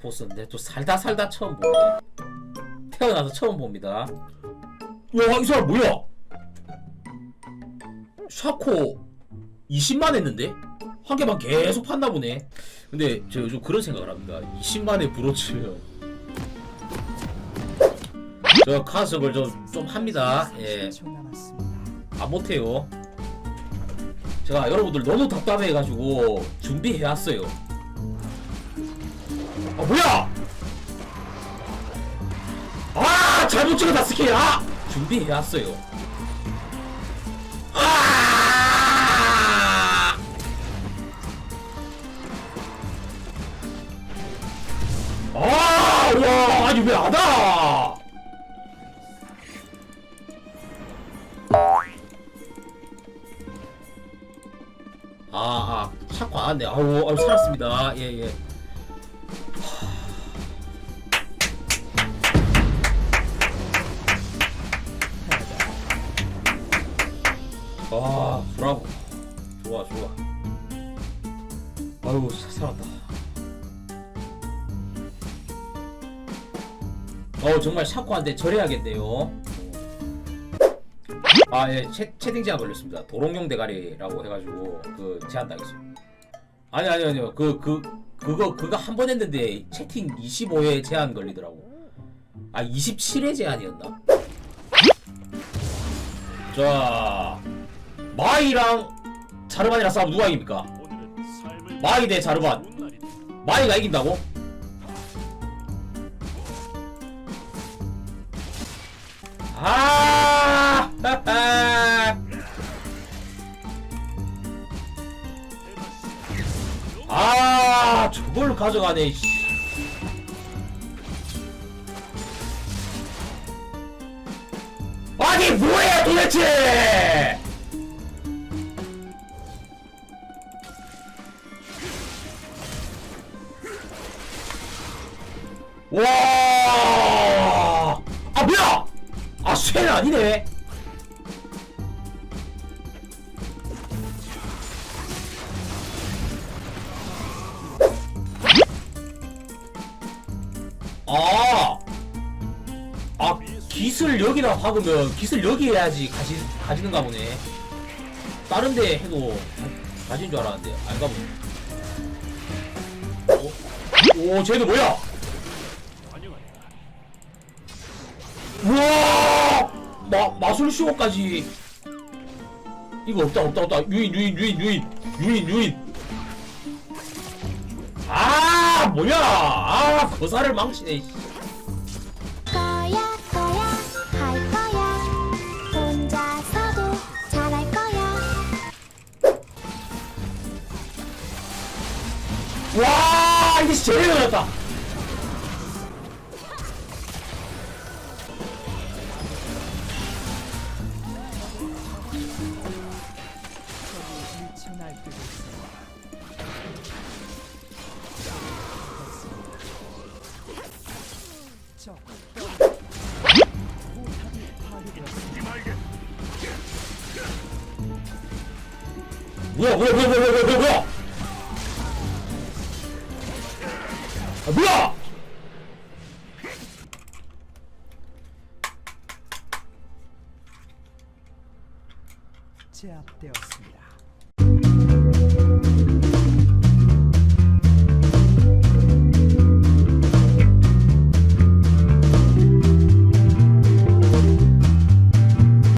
보스인데 또 살다 살다 처음 보네. 태어나서 처음 봅니다. 와, 이 사람 뭐야? 샤코 20만 했는데? 한 개만 계속 판나 보네. 근데 저 요즘 그런 생각을 합니다. 20만에 브로치면 저 가속을 좀, 좀 합니다. 예. 30초 남았습니다. 아 못해요. 제가 여러분들 너무 답답해가지고 준비해왔어요. 아 뭐야? 아 잘못 찍었다 스킬. 아 준비해왔어요. 아! 아, 와, 아니 왜 안 와? 아, 아, 안 왔네. 아우, 아우, 살았습니다. 예, 예. 아, 브라보. 좋아, 좋아. 아유, 사- 살았다. 어, 정말 샤코한테 절해야겠네요. 아, 예, 채, 채팅 제한 걸렸습니다. 도롱뇽 대가리라고 해가지고, 그, 제한 당했어요. 아니, 아니, 아니요. 그, 그, 그 거, 그거 한 번 했는데, 채팅 25회 제한 걸리더라고. 아, 27회 제한이었나? 자, 마이랑 자르반이랑 싸우면 누가 이깁니까? 마이 대 자르반. 마이가 이긴다고? 아! 아, 저걸 가져가네. 씨. 아니 뭐야 도대체? 와! 아 뭐야? 아 쇠는 아니네. 아, 아 기술 여기다 박으면 기술 여기 해야지 가지 가지는가 보네. 다른데 해도 가, 가진 줄 알았는데 아닌가 보네. 오, 오 쟤는 뭐야? 마, 마술 쇼까지. 이거 없다 없다 없다. 유인 유인 유인 유인 유인 유인 아 뭐야? 아 거사를 망치네 씨. 거야 거야 할 거야. 혼자서도 잘할 거야. 와 이게 제일 어렵다 뭐야 뭐야 뭐야 뭐야 뭐야 뭐야 아 뭐야 제압되었습니다.